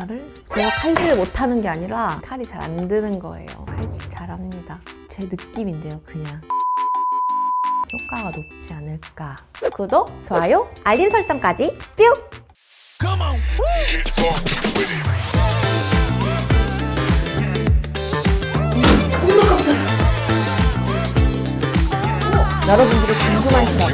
사과를 제가 칼질을 못하는 게 아니라 칼이 잘 안 드는 거예요. 칼질 잘합니다. 제 느낌인데요, 그냥. 효과가 높지 않을까. 구독, 좋아요, 알림 설정까지 뿅! 여러분들이 궁금한 시험.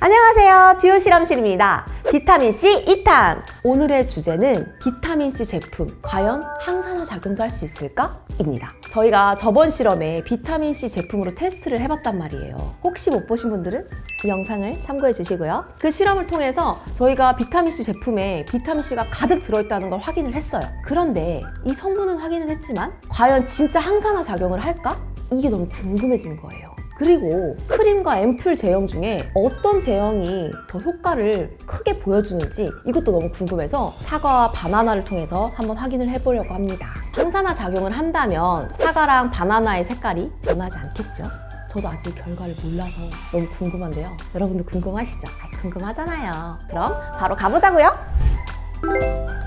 안녕하세요. 뷰 실험실입니다. 비타민C 2탄! 오늘의 주제는 비타민C 제품, 과연 항산화 작용도 할 수 있을까? 입니다. 저희가 저번 실험에 비타민C 제품으로 테스트를 해봤단 말이에요. 혹시 못 보신 분들은 이 영상을 참고해 주시고요. 그 실험을 통해서 저희가 비타민C 제품에 비타민C가 가득 들어있다는 걸 확인을 했어요. 그런데 이 성분은 확인을 했지만 과연 진짜 항산화 작용을 할까? 이게 너무 궁금해진 거예요. 그리고 크림과 앰플 제형 중에 어떤 제형이 더 효과를 크게 보여주는지 이것도 너무 궁금해서 사과와 바나나를 통해서 한번 확인을 해보려고 합니다. 항산화 작용을 한다면 사과랑 바나나의 색깔이 변하지 않겠죠? 저도 아직 결과를 몰라서 너무 궁금한데요. 여러분도 궁금하시죠? 아, 궁금하잖아요. 그럼 바로 가보자고요.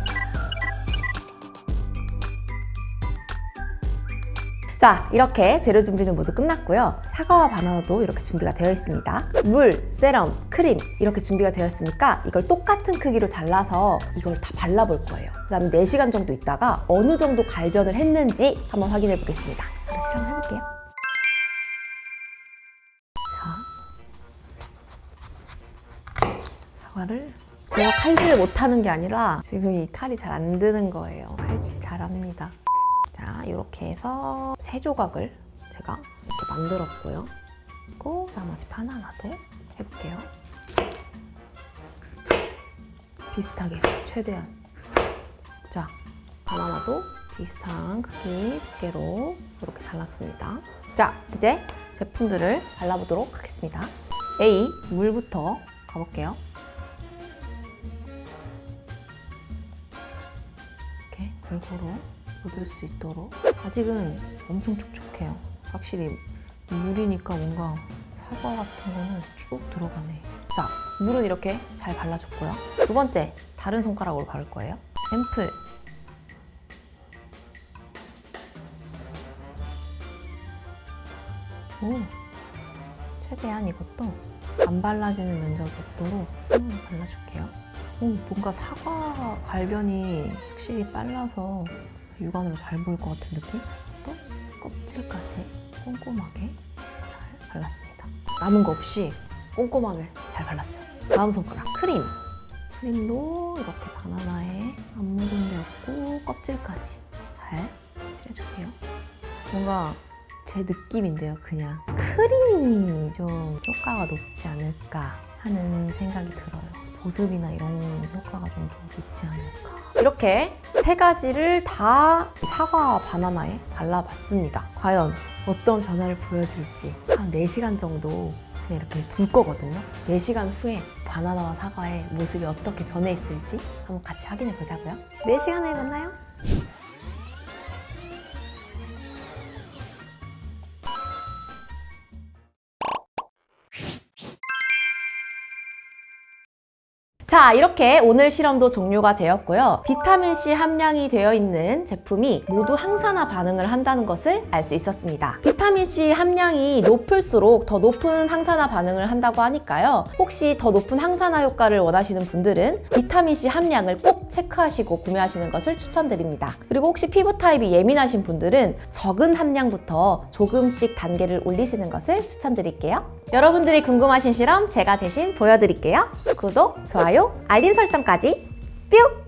자, 이렇게 재료 준비는 모두 끝났고요. 사과와 바나나도 이렇게 준비가 되어 있습니다. 물, 세럼, 크림 이렇게 준비가 되어 있으니까 이걸 똑같은 크기로 잘라서 이걸 다 발라볼 거예요. 그 다음에 4시간 정도 있다가 어느 정도 갈변을 했는지 한번 확인해 보겠습니다. 바로 실험을 해볼게요. 자, 사과를 제가 칼질을 못하는 게 아니라 지금 이 칼이 잘 안 드는 거예요. 칼질 잘합니다. 자, 이렇게 해서 세 조각을 제가 이렇게 만들었고요. 그리고 나머지 바나나도 해볼게요. 비슷하게 최대한. 자, 바나나도 비슷한 크기 두께로 이렇게 잘랐습니다. 자, 이제 제품들을 발라보도록 하겠습니다. A, 물부터 가볼게요. 이렇게 골고루 묻을 수 있도록. 아직은 엄청 촉촉해요. 확실히 물이니까 뭔가 사과 같은 거는 쭉 들어가네. 자 물은 이렇게 잘 발라줬고요. 두 번째 다른 손가락으로 바를 거예요. 앰플. 오 최대한 이것도 안 발라지는 면적이 없도록 손으로 발라줄게요. 오, 뭔가 사과 갈변이 확실히 빨라서 육안으로 잘 보일 것 같은 느낌? 또 껍질까지 꼼꼼하게 잘 발랐습니다. 남은 거 없이 꼼꼼하게 잘 발랐어요. 다음 손가락 크림. 크림도 이렇게 바나나에 안 묻은 데 없고 껍질까지 잘 칠해줄게요. 뭔가 제 느낌인데요, 그냥 크림이 좀 효과가 높지 않을까 하는 생각이 들어요. 보습이나 이런 효과가 좀 더 있지 않을까. 이렇게 세 가지를 다 사과와 바나나에 발라봤습니다. 과연 어떤 변화를 보여줄지 한 4시간 정도 그냥 이렇게 둘 거거든요. 4시간 후에 바나나와 사과의 모습이 어떻게 변해 있을지 한번 같이 확인해 보자고요. 4시간 후에 만나요. 자, 이렇게 오늘 실험도 종료가 되었고요. 비타민C 함량이 되어 있는 제품이 모두 항산화 반응을 한다는 것을 알 수 있었습니다. 비타민C 함량이 높을수록 더 높은 항산화 반응을 한다고 하니까요. 혹시 더 높은 항산화 효과를 원하시는 분들은 비타민C 함량을 꼭 체크하시고 구매하시는 것을 추천드립니다. 그리고 혹시 피부 타입이 예민하신 분들은 적은 함량부터 조금씩 단계를 올리시는 것을 추천드릴게요. 여러분들이 궁금하신 실험 제가 대신 보여드릴게요. 구독, 좋아요, 알림 설정까지 뿅!